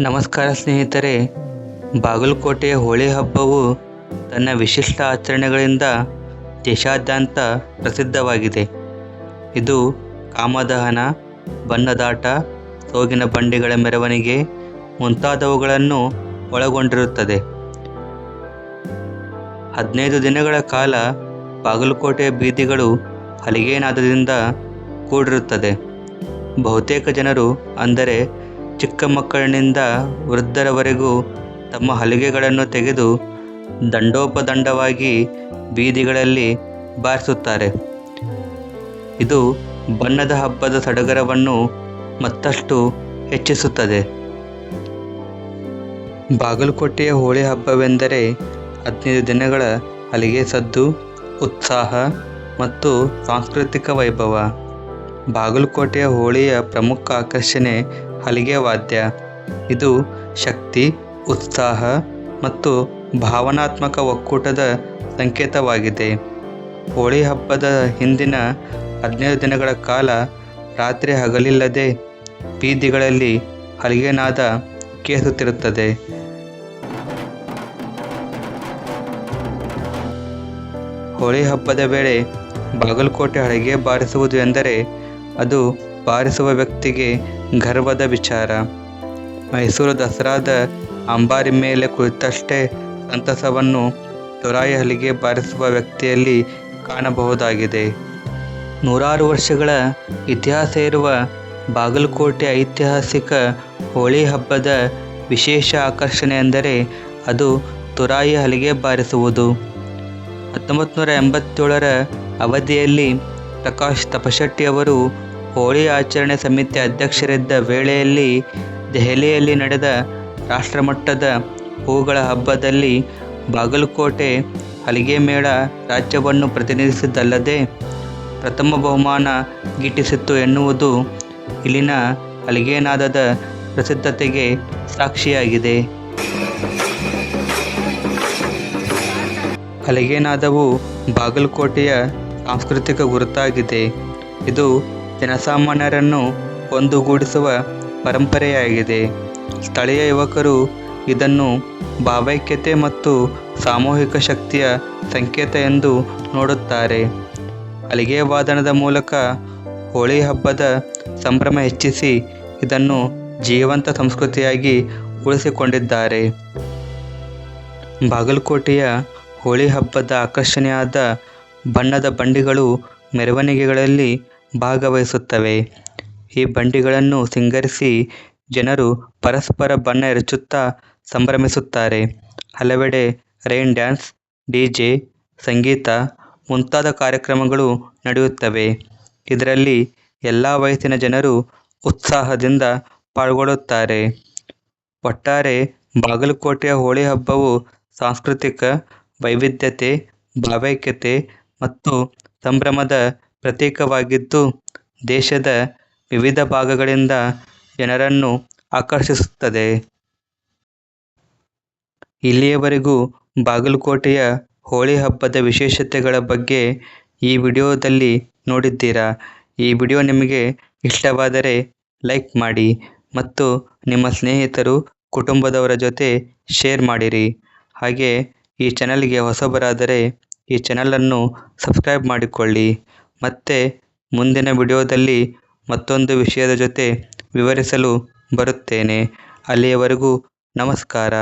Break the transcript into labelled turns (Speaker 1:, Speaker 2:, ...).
Speaker 1: ನಮಸ್ಕಾರ ಸ್ನೇಹಿತರೆ. ಬಾಗಲಕೋಟೆಯ ಹೋಳಿ ಹಬ್ಬವು ತನ್ನ ವಿಶಿಷ್ಟ ಆಚರಣೆಗಳಿಂದ ದೇಶಾದ್ಯಂತ ಪ್ರಸಿದ್ಧವಾಗಿದೆ. ಇದು ಕಾಮದಹನ, ಬಣ್ಣದಾಟ, ಸೋಗಿನ ಬಂಡಿಗಳ ಮೆರವಣಿಗೆ ಮುಂತಾದವುಗಳನ್ನು ಒಳಗೊಂಡಿರುತ್ತದೆ. ಹದಿನೈದು ದಿನಗಳ ಕಾಲ ಬಾಗಲಕೋಟೆಯ ಬೀದಿಗಳು ಹಲಿಗೆನಾದದಿಂದ ಕೂಡಿರುತ್ತದೆ. ಬಹುತೇಕ ಜನರು ಅಂದರೆ ಚಿಕ್ಕ ಮಕ್ಕಳಿನಿಂದ ವೃದ್ಧರವರೆಗೂ ತಮ್ಮ ಹಲಿಗೆಗಳನ್ನು ತೆಗೆದು ದಂಡೋಪದಂಡವಾಗಿ ಬೀದಿಗಳಲ್ಲಿ ಬಾರಿಸುತ್ತಾರೆ. ಇದು ಬಣ್ಣದ ಹಬ್ಬದ ಸಡಗರವನ್ನು ಮತ್ತಷ್ಟು ಹೆಚ್ಚಿಸುತ್ತದೆ. ಬಾಗಲಕೋಟೆಯ ಹೋಳಿ ಹಬ್ಬವೆಂದರೆ ಹದಿನೈದು ದಿನಗಳ ಹಲಿಗೆ ಸದ್ದು, ಉತ್ಸಾಹ ಮತ್ತು ಸಾಂಸ್ಕೃತಿಕ ವೈಭವ. ಬಾಗಲಕೋಟೆಯ ಹೋಳಿಯ ಪ್ರಮುಖ ಆಕರ್ಷಣೆ ಹಲಿಗೆ ವಾದ್ಯ. ಇದು ಶಕ್ತಿ, ಉತ್ಸಾಹ ಮತ್ತು ಭಾವನಾತ್ಮಕ ಒಕ್ಕೂಟದ ಸಂಕೇತವಾಗಿದೆ. ಹೋಳಿ ಹಬ್ಬದ ಹಿಂದಿನ ಹದಿನೈದು ದಿನಗಳ ಕಾಲ ರಾತ್ರಿ ಹಗಲಿಲ್ಲದೆ ಬೀದಿಗಳಲ್ಲಿ ಹಲಿಗೆನಾದ ಕೇಸುತ್ತಿರುತ್ತದೆ. ಹೋಳಿ ಹಬ್ಬದ ವೇಳೆ ಬಾಗಲಕೋಟೆ ಹಳಿಗೆ ಬಾರಿಸುವುದು ಎಂದರೆ ಅದು ಬಾರಿಸುವ ವ್ಯಕ್ತಿಗೆ ಗರ್ವದ ವಿಚಾರ. ಮೈಸೂರು ದಸರಾದ ಅಂಬಾರಿ ಮೇಲೆ ಕುಳಿತಷ್ಟೇ ಸಂತಸವನ್ನು ತುರಾಯಿ ಹಲಿಗೆ ಬಾರಿಸುವ ವ್ಯಕ್ತಿಯಲ್ಲಿ ಕಾಣಬಹುದಾಗಿದೆ. ನೂರಾರು ವರ್ಷಗಳ ಇತಿಹಾಸ ಇರುವ ಬಾಗಲಕೋಟೆ ಐತಿಹಾಸಿಕ ಹೋಳಿ ಹಬ್ಬದ ವಿಶೇಷ ಆಕರ್ಷಣೆ ಎಂದರೆ ಅದು ತುರಾಯಿ ಹಲಿಗೆ ಬಾರಿಸುವುದು. ಹತ್ತೊಂಬತ್ತು ನೂರ ಎಂಬತ್ತೇಳರ ಅವಧಿಯಲ್ಲಿ ಪ್ರಕಾಶ್ ತಪಶೆಟ್ಟಿಯವರು ಹೋಳಿ ಆಚರಣೆ ಸಮಿತಿ ಅಧ್ಯಕ್ಷರಿದ್ದ ವೇಳೆಯಲ್ಲಿ ದೆಹಲಿಯಲ್ಲಿ ನಡೆದ ರಾಷ್ಟ್ರಮಟ್ಟದ ಹೂಗಳ ಹಬ್ಬದಲ್ಲಿ ಬಾಗಲಕೋಟೆ ಹಲಿಗೆ ಮೇಳ ರಾಜ್ಯವನ್ನು ಪ್ರತಿನಿಧಿಸಿದ್ದಲ್ಲದೆ ಪ್ರಥಮ ಬಹುಮಾನ ಗಿಟ್ಟಿಸಿತ್ತು ಎನ್ನುವುದು ಇಲ್ಲಿನ ಹಲಿಗೆನಾದದ ಪ್ರಸಿದ್ಧತೆಗೆ ಸಾಕ್ಷಿಯಾಗಿದೆ. ಹಲಿಗೆನಾದವು ಬಾಗಲಕೋಟೆಯ ಸಾಂಸ್ಕೃತಿಕ ಗುರುತಾಗಿದೆ. ಇದು ಜನಸಾಮಾನ್ಯರನ್ನು ಒಂದುಗೂಡಿಸುವ ಪರಂಪರೆಯಾಗಿದೆ. ಸ್ಥಳೀಯ ಯುವಕರು ಇದನ್ನು ಭಾವೈಕ್ಯತೆ ಮತ್ತು ಸಾಮೂಹಿಕ ಶಕ್ತಿಯ ಸಂಕೇತ ಎಂದು ನೋಡುತ್ತಾರೆ. ಹಲಿಗೆ ವಾದನದ ಮೂಲಕ ಹೋಳಿ ಹಬ್ಬದ ಸಂಭ್ರಮ ಹೆಚ್ಚಿಸಿ ಇದನ್ನು ಜೀವಂತ ಸಂಸ್ಕೃತಿಯಾಗಿ ಉಳಿಸಿಕೊಂಡಿದ್ದಾರೆ. ಬಾಗಲಕೋಟೆಯ ಹೋಳಿ ಹಬ್ಬದ ಆಕರ್ಷಣೆಯಾದ ಬಣ್ಣದ ಬಂಡಿಗಳು ಮೆರವಣಿಗೆಗಳಲ್ಲಿ ಭಾಗವಹಿಸುತ್ತವೆ. ಈ ಬಂಡಿಗಳನ್ನು ಸಿಂಗರಿಸಿ ಜನರು ಪರಸ್ಪರ ಬಣ್ಣ ಎರಚುತ್ತಾ ಸಂಭ್ರಮಿಸುತ್ತಾರೆ. ಹಲವೆಡೆ ರೈನ್ ಡ್ಯಾನ್ಸ್, ಡಿ ಜೆ, ಸಂಗೀತ ಮುಂತಾದ ಕಾರ್ಯಕ್ರಮಗಳು ನಡೆಯುತ್ತವೆ. ಇದರಲ್ಲಿ ಎಲ್ಲ ವಯಸ್ಸಿನ ಜನರು ಉತ್ಸಾಹದಿಂದ ಪಾಲ್ಗೊಳ್ಳುತ್ತಾರೆ. ಒಟ್ಟಾರೆ ಬಾಗಲಕೋಟೆಯ ಹೋಳಿ ಹಬ್ಬವು ಸಾಂಸ್ಕೃತಿಕ ವೈವಿಧ್ಯತೆ, ಭಾವೈಕ್ಯತೆ ಮತ್ತು ಸಂಭ್ರಮದ ಪ್ರತೀಕವಾಗಿದ್ದು ದೇಶದ ವಿವಿಧ ಭಾಗಗಳಿಂದ ಜನರನ್ನು ಆಕರ್ಷಿಸುತ್ತದೆ. ಇಲ್ಲಿಯವರೆಗೂ ಬಾಗಲಕೋಟೆಯ ಹೋಳಿ ಹಬ್ಬದ ವಿಶೇಷತೆಗಳ ಬಗ್ಗೆ ಈ ವಿಡಿಯೋದಲ್ಲಿ ನೋಡಿದ್ದೀರಾ? ಈ ವಿಡಿಯೋ ನಿಮಗೆ ಇಷ್ಟವಾದರೆ ಲೈಕ್ ಮಾಡಿ ಮತ್ತು ನಿಮ್ಮ ಸ್ನೇಹಿತರು ಕುಟುಂಬದವರ ಜೊತೆ ಶೇರ್ ಮಾಡಿರಿ. ಹಾಗೆ ಈ ಚಾನಲ್ಗೆ ಹೊಸಬರಾದರೆ ಈ ಚಾನಲನ್ನು ಸಬ್ಸ್ಕ್ರೈಬ್ ಮಾಡಿಕೊಳ್ಳಿ. ಮತ್ತೆ ಮುಂದಿನ ವಿಡಿಯೋದಲ್ಲಿ ಮತ್ತೊಂದು ವಿಷಯದ ಜೊತೆ ವಿವರಿಸಲು ಬರುತ್ತೇನೆ. ಅಲ್ಲಿಯವರೆಗೂ ನಮಸ್ಕಾರ.